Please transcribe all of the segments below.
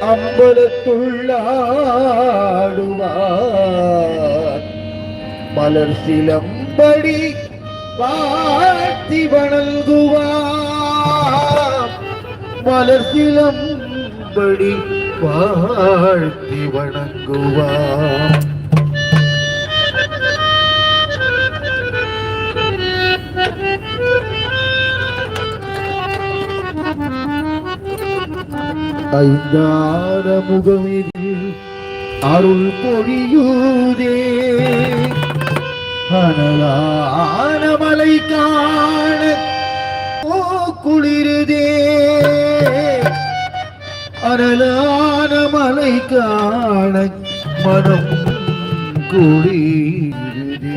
அம்பலத்துள்ளாடுவார். மலர் சிலம்படி வாழ்த்தி வணங்குவார். மலர் சிலம்படி வாழ்த்தி வணங்குவார். ஐந்தார முகமிதில் அருள் பொழியூதே அனலான மலை காண ஓ குளிருதே அனலான மலை காண மனம் குளிருதே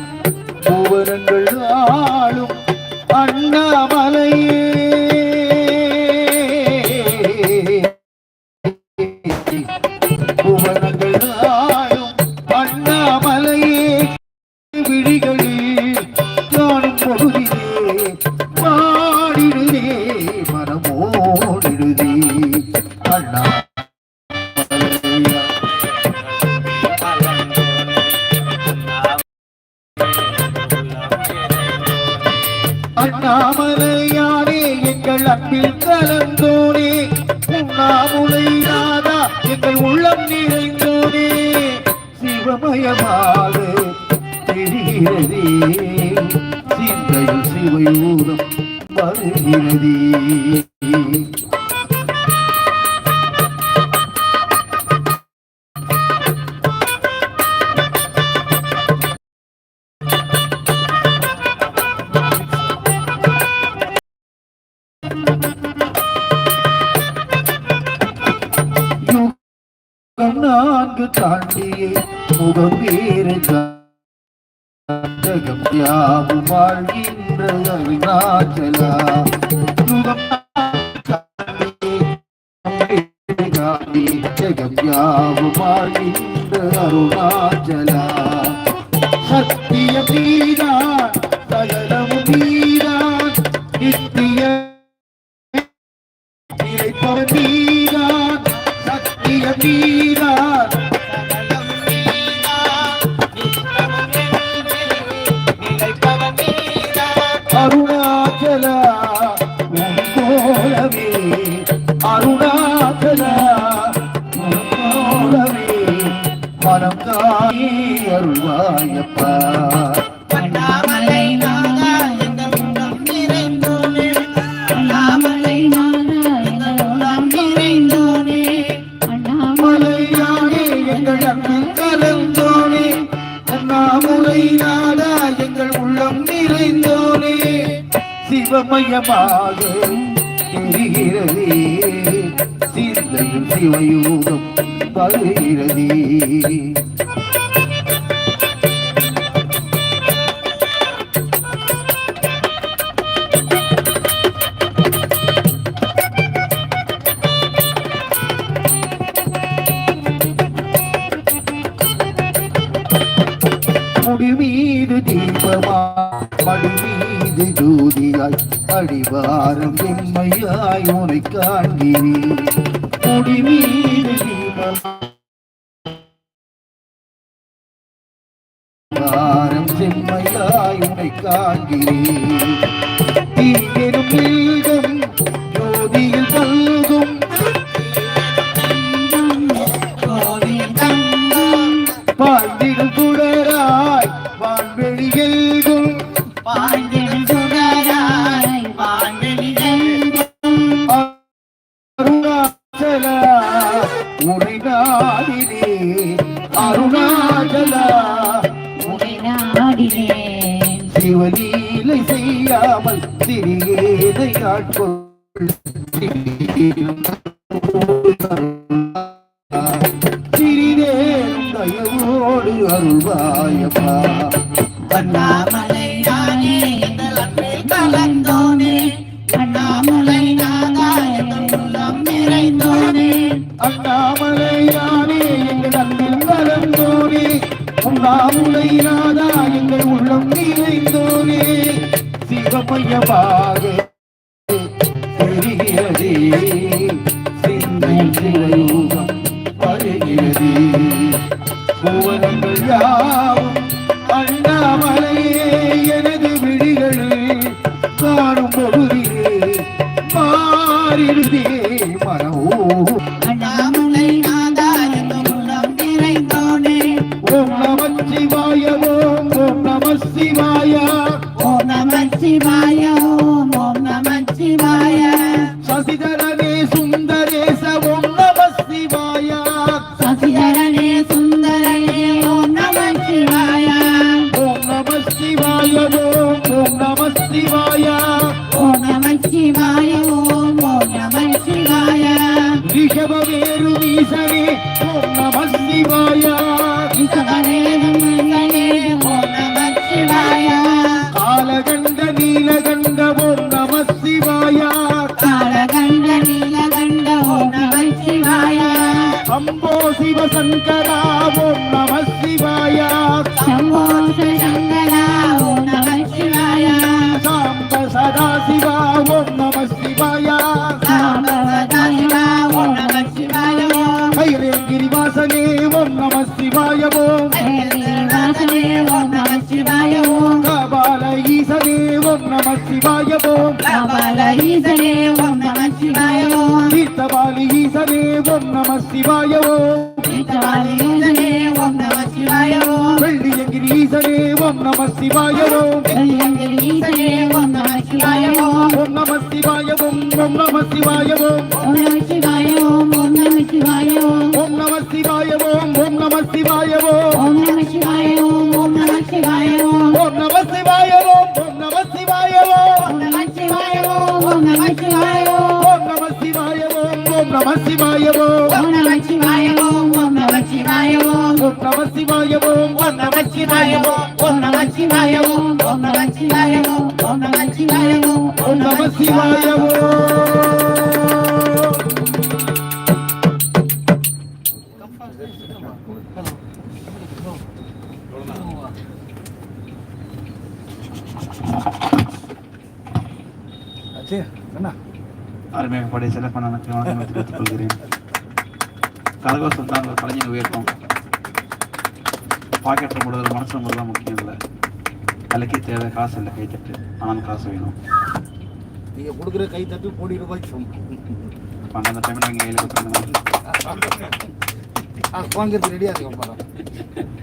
அண்ணாமலையானே எங்கள் அன்பில் கலந்தோனே. உண்ணாமுலை நாதா எங்கள் உள்ளம் நிறைந்தோனே. சிவமயமாக தெரிகிறதே சிந்தையும் சிவையூரம் வருகிறதே. நான்கு தாண்டியே முகம் வேறு ஜகம் யாவும் வாழ்கின்ற அருணாச்சலா. யுகம் ஜகம் யாவும் வாழ்கின்ற அருணாச்சலா. சத்திய வீரான் சகலம் வீரான் நித்திய நிலைப்பவன் நீதான். சத்திய நீதான் நிறைந்தோனே சிவமயமாக தெரிகிறதே. சிந்தையில் சிவயோகம் முடி மீது தீபமா மடி மீது ஜோதியாய் அடிவாரம் எம்மையாய் உனை காண்கிறேன். முடி மீது தீபமா வாரம் செம்மையாய் உனை காண்கிறேன். சிவலீலை செய்யாமல் திரியேதை ஆட்கொள் சிறிதே தயவோடு அருள்வாயப்பா. அண்ணாமலை சிவமயமாக தெரிகிறதே சிந்தை சிவயோகம் வருகிறதே. புவனங்கள் யாவும் அண்ணாமலையே எனது விழிகளில் காணும் பொழுதிலே மாறிடுதே மனமோ రిషభవేరు మీసనే ఓం కాలగండ నీలగండ ఓం నమ కాలగండ నీలగండ ఓం నమ అంబో శివ శంకరా. శివాయ ఓం నమ శివాయ ఓం కబాల ఈశనే ఓం నమ శివాయ ఓం కబాల ఈశనే ఓం నమ శివాయ ఓం తీర్థవాలి ఈశనే ఓం నమ శివాయ ఓం తీర్థవాలి ఈశనే వెళ్ళి ఎగిరి ఈశనే ఓం నమ శివాయ నమ శివాయ నమ శివాయ నమ శివాయ నమ శివాయ నమ శివాయ நமச்சிவாயவோம் ஓம் நமச்சிவாயவோம் ஓம் நமச்சிவாயவோம் ஓம் நமச்சிவாயவோம் ஓம் நமச்சிவாயவோம் ஓம் நமச்சிவாயவோம் அருமையாக பாடிய சிறப்பான வணக்கம் தெரிவித்துக் கொள்கிறேன் தான் கலைஞர் உயர்த்தம். பாக்கெட்டில் போடுறது மனசில் போடுறது முக்கியம் இல்லை. கலைக்கு தேவை காசு இல்லை கைத்தட்டு ஆனாலும் காசு வேணும். நீங்க கொடுக்குற கை தட்டு கோடி ரூபாய் அப்போ அந்த டைமில் நீங்கள் கையில் கொடுத்துருந்தோம் வாங்கிறது ரெடியா இருக்கு